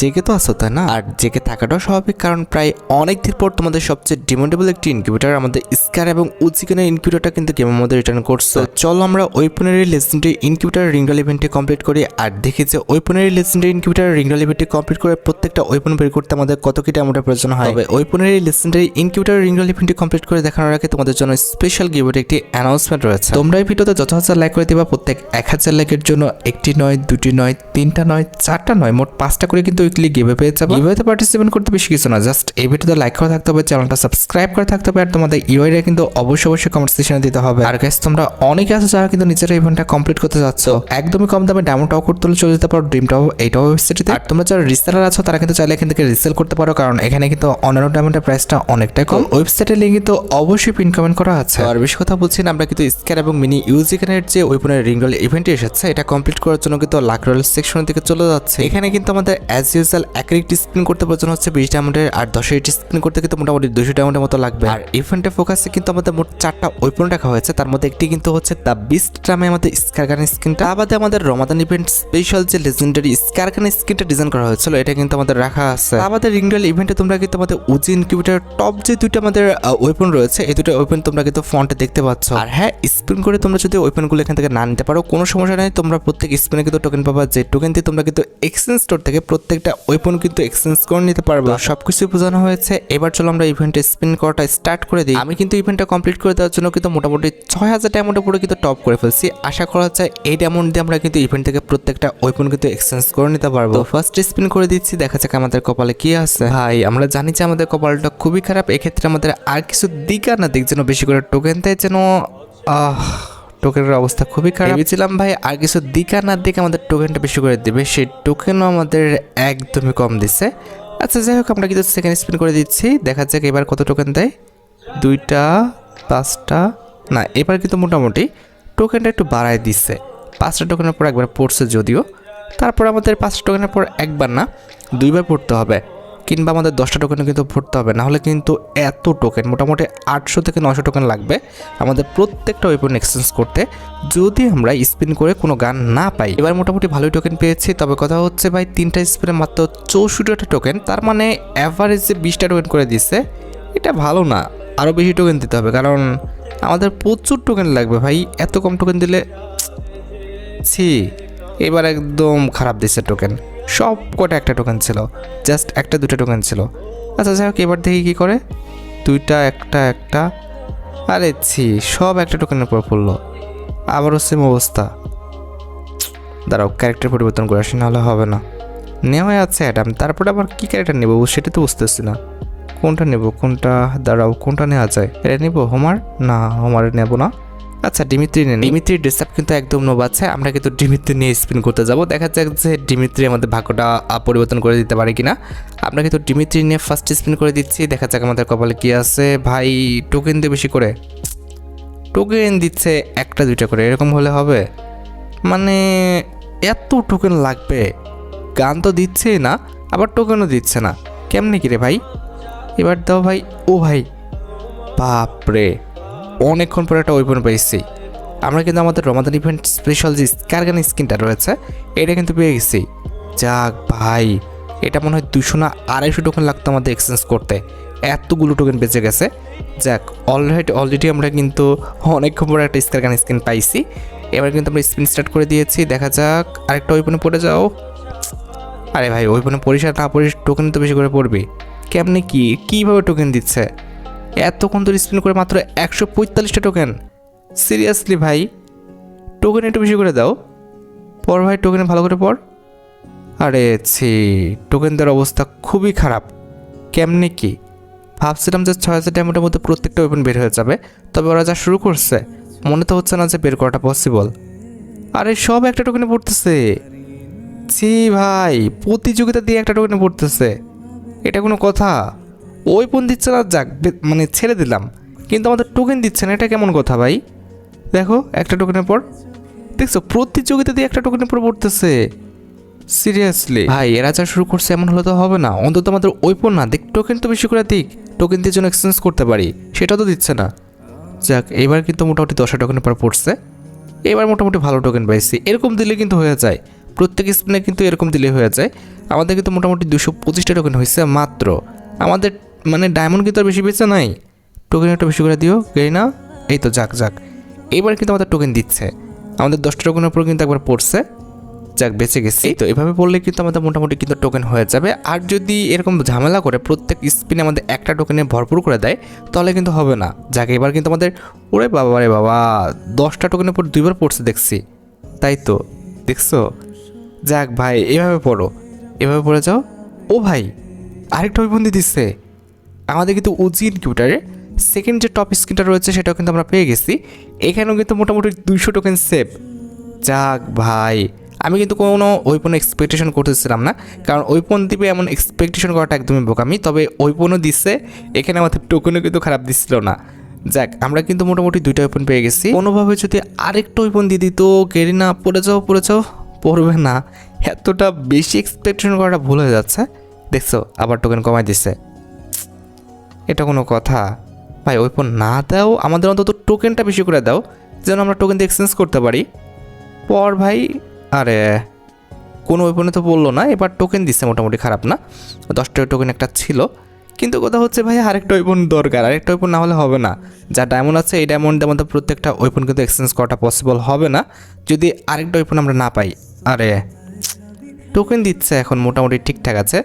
জেগে তো আসো তাই না? আর জেগে থাকাটাও স্বাভাবিক, কারণ প্রায় অনেক দিন পর তোমাদের সবচেয়ে ডিমান্ডেবল একটি ইনকিউবেটার আমাদের স্কার এবং উচিকেনের ইনকিউবেটারটা কিন্তু গেমের মধ্যে রিটার্ন করছে। চলো আমরা ওই পনেরোই লেজেন্ডারি ইনকিউবেটার রিঙ্গল ইভেন্টটি কমপ্লিট করি, আর দেখি যে ওই পনেরোই লেজেন্ডারি ইনকিউবেটার রিঙ্গল ইভেন্টটি কমপ্লিট করে প্রত্যেকটা ওয়েপন বের করতে আমাদের কত কি টাইমটা প্রয়োজন হয়। তবে ওই পনেরোই লেজেন্ডারি ইনকিউবেটার রিঙ্গল ইভেন্টটি কমপ্লিট করে দেখানোর আগে তোমাদের জন্য স্পেশাল গিভের একটি অ্যানাউন্সমেন্ট রয়েছে। তোমরা এই ভিডিওতে যত হাজার লাইক করে দিবা, প্রত্যেক এক হাজার লাইকের জন্য একটি নয়, দুটি নয়, তিনটা নয়, চারটা নয়, মোট পাঁচটা করে কিন্তু উইকলি গিভে পেয়ে যাবে। গিভেতে পার্টিসিপেট করতে বেশি কিছু না জাস্ট এই ভিডিওতে লাইক করে থাকতে হবে চ্যানেলটা সাবস্ক্রাইব করে থাকতে হবে আর তোমাদের ইউআইরা কিন্তু অবশ্যই অবশ্যই কমেন্ট সেকশনে দিতে হবে। আর গাইস তোমরা অনেকে আছো যারা কিন্তু নিজেরা ইভেন্টটা কমপ্লিট করতে যাচ্ছ। একদমই কম দামে ডায়মন্ড টাও করতে হলে চলে যেতে পারো ড্রিম টাও এইটাও ওয়েবসাইটে আর তোমরা যারা রিসেলার আছো তারা কিন্তু চাইলে এখান থেকে রিসেল করতে পারো কারণ এখানে কিন্তু অন্যান্য ডায়মন্ডের প্রাইসটা অনেকটাই কম। ওয়েবসাইটের লিঙ্ক কিন্তু অবশ্যই পিন কমেন্ট করা আছে। আর বেশি কথা বলছি না আমরা কিন্তু স্ক্যার এবং মিনি ইউজিকানের যে ওয়েপনের রিং রোল ইভেন্টে এসেছে এটা কমপ্লিট করার জন্য কিন্তু লাক রোল সেকশনের দিকে চলে যাচ্ছে। এখানে কিন্তু আমাদের অ্যাজ ইউজুয়াল এক একটি স্পিন করতে প্রয়োজন হচ্ছে বিশ ডায়মন্ডের আর দশ একটি স্পিন করতে কিন্তু মোটামুটি দুশো ডায়মন্ডের মতো লাগবে। আর ইভেন্টের ফোকাসে কিন্তু আমাদের মোট চারটা ওয়েপন রাখা হয়েছে। তার মধ্যে একটি কিন্তু হচ্ছে দ্য বিস্ট নামে আমাদের স্কার গান স্কিনটা বাদে আমাদের রমাদান ইভেন্ট স্পেশাল যে লেজেন্ডারি স্কার গান স্কিনটা ডিজাইন করা হয়েছিল, এটা কিন্তু আমাদের রাখা আছে। আমাদের রিংডল ইভেন্টে তোমরা কিন্তু আমাদের উজি ইনকিউবেটার টপ যে দুইটা আমাদের ওয়েপন রয়েছে, এই দুটো ওয়েপন তোমরা কিন্তু ফ্রন্টে দেখতে পাচ্ছ। আর হ্যাঁ স্পিন করে তোমরা যদি ওয়েপনগুলো এখান থেকে না নিতে পারো, কোনো সমস্যা নেই, তোমরা প্রত্যেক স্পিনে কিন্তু টোকেন পাবা। যে টোকেন দিয়ে তোমরা কিন্তু এক্সচেঞ্জ স্টোর থেকে প্রত্যেকটা ওয়েপন কিন্তু এক্সচেঞ্জ করে নিতে পারবে। সবকিছু বোঝানো হয়েছে। এবার চলো আমরা ইভেন্টে স্পিন করাটা স্টার্ট করে দিই। আমি কিন্তু ইভেন্টটা কমপ্লিট করে দেওয়ার জন্য কিন্তু মোটামুটি ছয় হাজার ডায়মন্ডের উপরে কিন্তু টপ করে ফেলছি। আশা করা যায় এই ডায়মন্ড দিয়ে আমরা কিন্তু ইভেন্ট থেকে প্রত্যেকটা ওয়েপন কিন্তু এক্সচেঞ্জ করে নিতে পারব। ফার্স্ট স্পিন করে দিচ্ছি। দেখা যাক আমাদের কপালে কি আছে। ভাই আমরা জানি যে আমাদের কপালটা খুবই খারাপ। এক্ষেত্রে আমাদের আর কিছু দিক আর না দিক যেন বেশি করে টোকেন দেয় যেন আহ টোকেনের অবস্থা খুবই খারাপ। ভেবেছিলাম, ভাই, আর কিছু দিক না দিকে আমাদের টোকেনটা বেশি করে দেবে। সেই টোকেনও আমাদের একদমই কম দিচ্ছে আচ্ছা যাই হোক, আমরা কিন্তু সেকেন্ড স্পিন করে দিচ্ছি। দেখা যাক এবার কত টোকেন দেয়। দুইটা, পাঁচটা, না, এবার কিন্তু মোটামুটি টোকেনটা একটু বাড়ায় দিচ্ছে পাঁচটা টোকেনের পর একবার পড়ছে যদিও। তারপর আমাদের পাঁচটা টোকেনের পর একবার না, দুইবার পড়তে হবে। কিংবা আমাদের দশটা টোকেনও কিন্তু ভরতে হবে। নাহলে কিন্তু এত টোকেন মোটামুটি আটশো থেকে নশো টোকেন লাগবে আমাদের প্রত্যেকটা ওয়েপন এক্সচেঞ্জ করতে। যদি আমরা স্পিন করে কোনো গান না পাই, এবার মোটামুটি ভালোই টোকেন পেয়েছি। তবে কথা হচ্ছে ভাই, তিনটা স্পিনে মাত্র চৌষট্টিটা টোকেন তার মানে অ্যাভারেজ বিশটা টোকেন করে দিচ্ছে এটা ভালো না। আরও বেশি টোকেন দিতে হবে, কারণ আমাদের প্রচুর টোকেন লাগবে ভাই। এত কম টোকেন দিলে, ছি, এবার একদম খারাপ দিচ্ছে টোকেন সব কটা একটা টোকেন ছিল জাস্ট একটা দুটো টোকেন ছিল। আচ্ছা যাই হোক, এবার দেখি কী করে। দুইটা, একটা একটা। আরে ছি, সব একটা টোকেনের উপর পড়ল। আবারও সেম অবস্থা। দাঁড়াও ক্যারেক্টার পরিবর্তন করে আসি, নাহলে হবে না। নেওয়া আছে অ্যাডাম তারপরে আবার কী ক্যারেক্টার নেব? সেটা তো বুঝতেছি না। কোনটা নেব? কোনটা? দাঁড়াও, কোনটা নেওয়া যায়? এটা নেব হোমার না হোমার নেব না। আচ্ছা ডিমিত্রি নেন। ডিমিত্রির ড্রেসআপ কিন্তু একদম নো বাচ্চা আমরা কিন্তু ডিমিত্রি নিয়ে স্পিন করতে যাব। দেখা যাক যে ডিমিত্রি আমাদের ভাগ্যটা পরিবর্তন করে দিতে পারে কিনা। আমরা কিন্তু ডিমিত্রি নিয়ে ফার্স্ট স্পিন করে দিচ্ছি। দেখা যাক আমাদের কপালে কি আছে। ভাই টোকেন দিয়ে বেশি করে। টোকেন দিচ্ছে একটা দুইটা করে। এরকম হলে হবে। মানে এত টোকেন লাগবে। গান তো দিচ্ছেই না আবার টোকেনও দিচ্ছে না। কেমনে কি রে ভাই? এবার দাও ভাই। ও ভাই বাপরে। অনেকক্ষণ পরে একটা ওয়েপন পেয়েছি। আমরা কিন্তু আমাদের রমাদান ইভেন্ট স্পেশাল যে স্কারগান স্কিনটা রয়েছে, এটা কিন্তু পেয়ে গেছি। যাক ভাই, এটা মনে হয় দুশো না আড়াইশো টোকেন লাগতো আমাদের এক্সচেঞ্জ করতে। এতগুলো টোকেন বেঁচে গেছে। যাক অলরেডি অলরেডি আমরা কিন্তু অনেকক্ষণ পরে একটা স্কারগান স্কিন পাইছি। এবার কিন্তু আমরা স্পিন স্টার্ট করে দিয়েছি। দেখা যাক, আরেকটা ওয়েপনে পড়ে যাও। আরে ভাই ওয়েপনে পরিষ্কার না পরিস টোকেন তো বেশি করে পড়বি। কেমনে কি, কীভাবে টোকেন দিচ্ছে? এতক্ষণ ধরে স্পিন করে মাত্র একশো পঁয়তাল্লিশটা টোকেন সিরিয়াসলি ভাই টোকেন একটু বেশি করে দাও। পর ভাই টোকেন ভালো করে পড়। আরে ছি টোকেন দেওয়ার অবস্থা খুবই খারাপ। কেমনে কি? ভাবছিলাম যে ছয় হাজার ডায়মন্ডের মধ্যে প্রত্যেকটা ওয়েপন বের হয়ে যাবে, তবে ওরা যা শুরু করছে, মনে তো হচ্ছে না যে বের করাটা পসিবল আরে সব একটা টোকেনে পড়তেছে। ছি ভাই, প্রতিযোগিতা দিয়ে একটা টোকেনে পড়তেছে। এটা কোনো কথা? ওই দিচ্ছে না, যাক মানে ছেড়ে দিলাম। কিন্তু আমাদের টোকেন দিচ্ছে না, এটা কেমন কথা ভাই? দেখো, একটা টোকেনের পর, দেখছ প্রতিযোগিতা দিয়ে একটা টোকেনের পর পড়তেছে। সিরিয়াসলি ভাই, এরা যা শুরু করছে এমন হলে তো হবে না। অন্তত আমাদের ওই ফোন না, দেখ টোকেন তো বেশি করে দিক টোকেন দিয়ে জন্য এক্সচেঞ্জ করতে পারি। সেটা তো দিচ্ছে না। যাক, এবার কিন্তু মোটামুটি দশটা টোকেনের পর পড়ছে। এবার মোটামুটি ভালো টোকেন পাইছি। এরকম দিলে কিন্তু হয়ে যায়। প্রত্যেক স্পিনে কিন্তু এরকম দিলে হয়ে যায়। আমাদের কিন্তু মোটামুটি দুশো পঁচিশটা টোকেন হয়েছে মাত্র। আমাদের মানে ডায়মন্ড কিন্তু আর বেশি বেঁচে নাই। টোকেন একটু বেশি করে দিও গেলি না। এই তো যাক যাক। এবার কিন্তু আমাদের টোকেন দিচ্ছে। আমাদের দশটা টোকেনের উপর কিন্তু একবার পড়ছে। যাক, বেঁচে গেছি। তো, এভাবে পড়লে কিন্তু আমাদের মোটামুটি কিন্তু টোকেন হয়ে যাবে। আর যদি এরকম ঝামেলা করে প্রত্যেক স্পিনে আমাদের একটা টোকেনে ভরপুর করে দেয়, তাহলে কিন্তু হবে না। যাক, এবার কিন্তু আমাদের, ওরে বাবা, রে বাবা, দশটা টোকেনের উপর দুইবার পড়ছে দেখছি। তাই তো, দেখছ? যাক ভাই, এভাবে পড়ো। এভাবে পড়ে যাও। ও ভাই, আরেকটা ওইবন্দি দিচ্ছে। আমাদের কিন্তু উজি ইনকিউটারে সেকেন্ড যে টপ স্ক্রিনটা রয়েছে সেটাও কিন্তু আমরা পেয়ে গেছি। এখানেও কিন্তু মোটামুটি দুইশো টোকেন সেভ যাক ভাই, আমি কিন্তু কোনো ওইপন এক্সপেকটেশন করতেছিলাম না, কারণ ওইপন দিবে এমন এক্সপেকটেশন করাটা একদমই বোকামি, তবে ওইপনও দিচ্ছে এখানে আমাদের টোকেনও কিন্তু খারাপ দিচ্ছিল না। যাক, আমরা কিন্তু মোটামুটি দুইটা ওয়েপন পেয়ে গেছি। কোনোভাবে যদি আরেকটা ওয়েপন দিয়ে দিত কেড়ে না, পড়ে যাও পড়ে যাও, পড়বে না। এতটা বেশি এক্সপেকটেশন করাটা ভুল হয়ে যাচ্ছে। দেখছ, আবার টোকেন কমাই দিচ্ছে এটা কোনো কথা। ভাই ওয়েপন না দাও, আমাদের অন্তত টোকেনটা বেশি করে দাও, যেন আমরা টোকেন দিয়ে এক্সচেঞ্জ করতে পারি। পর ভাই, আরে, কোনো ওয়েপনে তো বলল না, এবার টোকেন দিচ্ছে মোটামুটি খারাপ না। দশ টাকা টোকেন একটা ছিল। কিন্তু কথা হচ্ছে ভাই, আরেকটা ওয়েপন দরকার, আরেকটা ওয়েপন না হলে হবে না। যা ডায়মন্ড আছে, এই ডায়মন্ডের মধ্যে প্রত্যেকটা ওয়েপন কিন্তু এক্সচেঞ্জ করাটা পসিবল হবে না। যদি আরেকটা ওয়েপন আমরা না পাই, আরে টোকেন দিচ্ছে এখন মোটামুটি ঠিকঠাক আছে।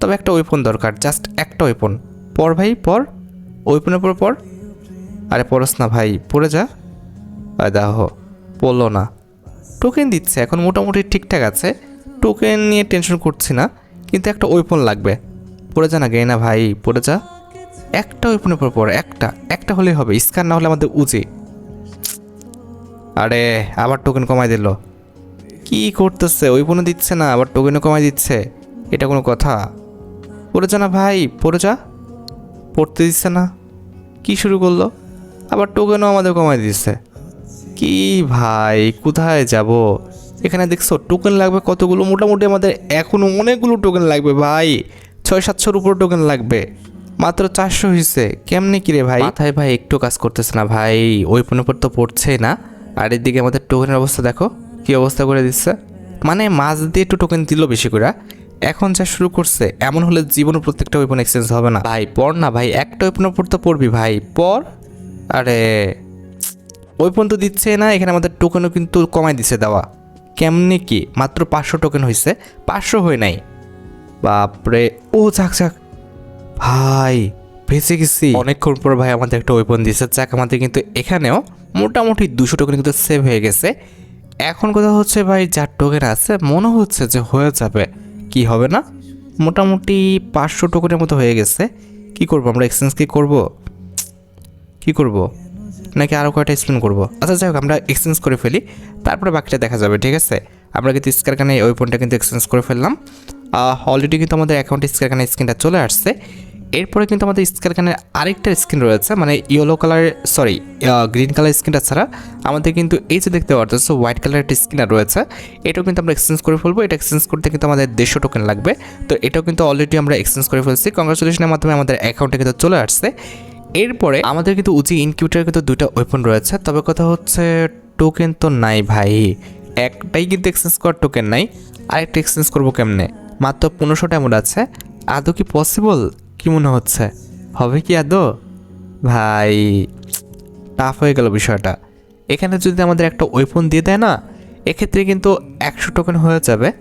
তবে একটা ওয়েপন দরকার জাস্ট একটা ওয়েপন পর ভাই, পর। ওয়েপনের পর পর। আরে পড়স না ভাই, পড়ে যা। আরে দেখো, পড়ল না। টোকেন দিচ্ছে, এখন মোটামুটি ঠিকঠাক আছে। টোকেন নিয়ে টেনশন করছি না, কিন্তু একটা ওয়েপন লাগবে। পড়ে যা না গে না ভাই, পড়ে যা। একটা ওয়েপনের পর পর, একটা। একটা হলেই হবে স্ক্যান না হলে আমাদের উজি। আরে, আবার টোকেন কমাই দিল। কি করতেছে? ওয়েপনও দিচ্ছে না, আবার টোকেনও কমাই দিচ্ছে। এটা কোনো কথা? পড়ে যা না ভাই, পড়ে যা। পড়তে দিচ্ছে না। কি শুরু করল? আবার টোকেনও আমাদের কমাই দিচ্ছে। কি ভাই, কোথায় যাব? এখানে দেখছ, টোকেন লাগবে কতগুলো? মোটামুটি আমাদের এখনও অনেকগুলো টোকেন লাগবে ভাই। ছয় সাতশোর উপর টোকেন লাগবে। মাত্র চারশো হয়েছে কেমনে কিরে ভাই? মাথায় ভাই একটু কাজ করতেছে না ভাই। ওই পণ্য পর তো পড়ছেই না। আর এদিকে আমাদের টোকেনের অবস্থা দেখো, কি অবস্থা করে দিচ্ছে। মানে মাছ দিয়ে একটু টোকেন দিল বেশি করে। এখন যা শুরু করছে, এমন হলে জীবনে প্রত্যেকটা ওয়েপন এক্সচেঞ্জ হবে না। ভাই পড় না ভাই, একটা ওয়েপনের উপর তো পড়বি ভাই, পর, আরে ওয়েপন তো দিচ্ছে না, এখানে আমাদের টোকেনও কিন্তু কমাই দিচ্ছে দেওয়া। কেমনে কি? মাত্র পাঁচশো টোকেন হয়েছে পাঁচশো হয়ে নাই। বাপরে, ও যাক যাক। ভাই ভেসে গেছি। অনেকক্ষণ পর ভাই আমাদের একটা ওয়েপন দিয়েছে যাক, আমাদের কিন্তু এখানেও মোটামুটি দুশো টোকেন কিন্তু সেভ হয়ে গেছে। এখন কথা হচ্ছে ভাই, যার টোকেন আছে, মনে হচ্ছে যে হয়ে যাবে। কি হবে না? মোটামুটি পাঁচশো টোকনের মতো হয়ে গেছে। কি করব আমরা? এক্সচেঞ্জ কি করব? কি করব? নাকি আরও কয়টা এক্সপ্লেন করব? আচ্ছা যাই হোক, আমরা এক্সচেঞ্জ করে ফেলি। তারপরে বাকিটা দেখা যাবে, ঠিক আছে? আমরা কিন্তু স্কারখানে ওই ফোনটা কিন্তু এক্সচেঞ্জ করে ফেললাম। অলরেডি কিন্তু আমাদের অ্যাকাউন্টে স্কারখানে স্ক্রিনটা চলে আসছে। এরপরে কিন্তু আমাদের স্কারখানের আরেকটা স্ক্রিন রয়েছে মানে yellow colour sorry green colour স্ক্রিনটা ছাড়া। আমাদের কিন্তু এই যে দেখতে পারতেছো হোয়াইট কালার একটা স্ক্রিন রয়েছে, এটাও কিন্তু আমরা এক্সচেঞ্জ করে ফেলব। এটা এক্সচেঞ্জ করতে কিন্তু আমাদের দেড়শো টোকেন লাগবে। তো এটাও কিন্তু অলরেডি আমরা এক্সচেঞ্জ করে ফেলছি। কংগ্রাচুলেশনের মাধ্যমে আমাদের অ্যাকাউন্টে কিন্তু চলে আসছে। এরপরে আমাদের কিন্তু উচি ইনকিউটার কিন্তু দুটো ওয়েপন রয়েছে। তবে কথা হচ্ছে টোকেন তো নাই ভাই। একটাই কিন্তু এক্সচেঞ্জ করার টোকেন নাই। আরেকটা এক্সচেঞ্জ করব কেমনে? মাত্র পনেরোশো টাইমোড আছে। আদৌ কি পসিবল কি মনে হচ্ছে? হবে কি আদৌ? ভাই টাফ হয়ে গেল বিষয়টা। এখানে যদি আমাদের একটা ওয়েপন দিয়ে দেয় না, এক্ষেত্রে কিন্তু একশো টোকেন হয়ে যাবে।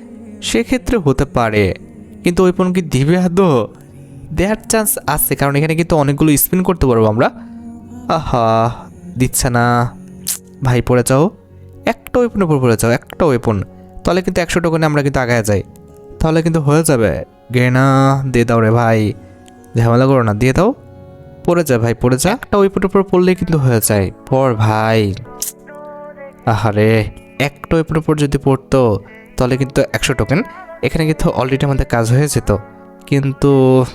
সেক্ষেত্রে হতে পারে। কিন্তু ওয়েপন কি দিবে আদৌ? দেওয়ার চান্স আছে, কারণ এখানে কিন্তু অনেকগুলো স্পিন করতে পারব আমরা। আহা, দিচ্ছে না। ভাই, পড়ে যাও। একটা ওয়েপন উপর পড়ে যাও, একটা ওয়েপন তাহলে কিন্তু একশো টোকেনে আমরা কিন্তু আগায় যাই। তাহলে কিন্তু হয়ে যাবে। গেনা দিয়ে দাও রে ভাই। ঝামেলা করো না, দিয়ে দাও। পড়ে যায় ভাই, পড়ে যা। একটা ওয়েপনের উপর পড়লেই কিন্তু হয়ে যায়। পর ভাই। আহারে, একটা ওয়েপনের উপর যদি পড়তো, তাহলে কিন্তু একশো টোকেন এখানে কিন্তু অলরেডি আমাদের কাজ হয়ে যেত। কিন্তু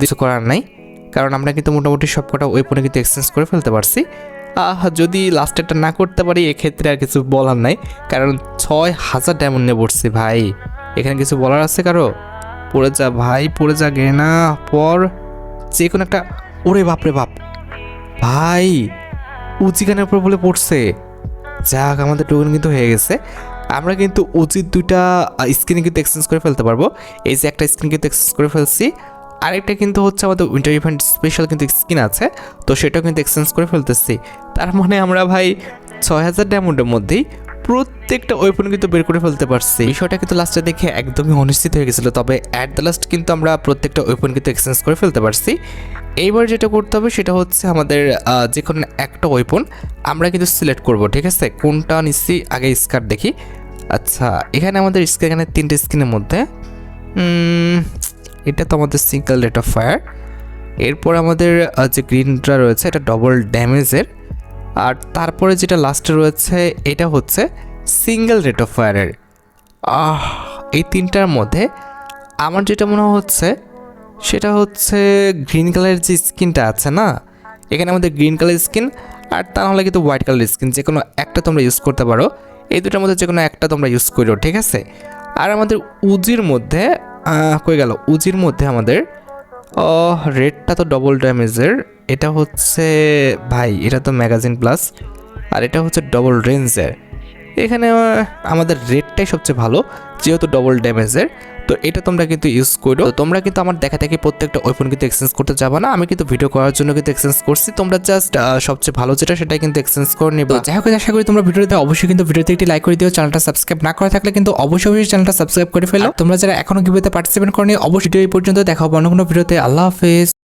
কিছু করার নাই। কারণ আমরা কিন্তু মোটামুটি সব কটা ওয়েপনে কিন্তু এক্সচেঞ্জ করে ফেলতে পারছি। আহ, যদি লাস্টেরটা না করতে পারি, এক্ষেত্রে আর কিছু বলার নাই। কারণ ছয় হাজার ডায়মন্ড নিয়ে পড়ছি ভাই। এখানে কিছু বলার আছে কারও? পড়ে যা ভাই, পড়ে যা গে না পর যে কোনো একটা, ওরে বাপরে বাপ। ভাই উচিকানের উপর বলে পড়ছে। যাক, আমাদের টোকেন কিন্তু হয়ে গেছে। আমরা কিন্তু উচিত দুইটা স্ক্রিনে কিন্তু এক্সচেঞ্জ করে ফেলতে পারব। এই যে একটা স্ক্রিন কিন্তু এক্সচেঞ্জ করে ফেলছি। আরেকটা কিন্তু হচ্ছে আমাদের উইন্টার ইভেন্ট স্পেশাল কিন্তু স্কিন আছে। তো সেটাও কিন্তু এক্সচেঞ্জ করে ফেলতেছি। তার মানে আমরা ভাই, ছয় হাজার ডায়মন্ডের মধ্যেই প্রত্যেকটা ওয়েপন কিন্তু বের করে ফেলতে পারছি। বিষয়টা কিন্তু লাস্টে দেখে একদমই অনিশ্চিত হয়ে গেছিল, তবে অ্যাট দ্য লাস্ট কিন্তু আমরা প্রত্যেকটা ওয়েপন কিন্তু এক্সচেঞ্জ করে ফেলতে পারছি। এইবার যেটা করতে হবে সেটা হচ্ছে আমাদের যে কোনো একটা ওয়েপন আমরা কিন্তু সিলেক্ট করব, ঠিক আছে? কোনটা নিচ্ছি? আগে স্কার দেখি। আচ্ছা এখানে আমাদের এখানে তিনটে স্কিনের মধ্যে এটা তো আমাদের সিঙ্গেল রেট অফ ফায়ার এরপর আমাদের যে গ্রিনটা রয়েছে, এটা ডবল ড্যামেজের আর তারপরে যেটা লাস্টে রয়েছে, এটা হচ্ছে সিঙ্গেল রেট অফ ফায়ারের আহ, এই তিনটার মধ্যে আমার যেটা মনে হচ্ছে, সেটা হচ্ছে গ্রিন কালারের যে স্কিনটা আছে না, এখানে আমাদের গ্রিন কালার স্কিন আর তা নাহলে কিন্তু হোয়াইট কালার স্কিন যে কোনো একটা তোমরা ইউজ করতে পারো। এই দুটার মধ্যে যে কোনো একটা তোমরা ইউজ করো ঠিক আছে? আর আমাদের উজির মধ্যে কই গেল? উজির মধ্যে আমাদের রেডটা তো ডবল ড্যামেজের এটা হচ্ছে, ভাই, এটা তো ম্যাগাজিন প্লাস আর এটা হচ্ছে ডবল রেঞ্জের এখানে আমাদের রেডটাই সবচেয়ে ভালো, যেহেতু ডবল ড্যামেজের তো এটা তোমরা কিন্তু ইউজ করো। তো তোমরা কিন্তু আমার দেখা থেকে প্রত্যেকটা ওয়েপন কিন্তু এক্সচেঞ্জ করতে যাব না। আমি কিন্তু ভিডিও করার জন্য কিন্তু এক্সচেঞ্জ করছি। তোমরা জাস্ট সবচেয়ে ভালো যেটা সেটা কিন্তু এক্সচেঞ্জ করে নেবে। যাই হোক আশা করি তোমরা ভিডিওতে অবশ্যই কিন্তু ভিডিওতে একটি লাইক করে দিও। চ্যানেলটা সাবস্ক্রাইব না করে থাকলে কিন্তু অবশ্যই অবশ্যই চ্যানেলটা সাবস্ক্রাইব করে ফেলো। তোমরা যারা এখনও কীভাবে পার্টিসিপেট করনি অবশ্যই ভিডিও এই পর্যন্ত দেখা হবে অন্য কোনো ভিডিওতে আল্লাহ হাফেজ।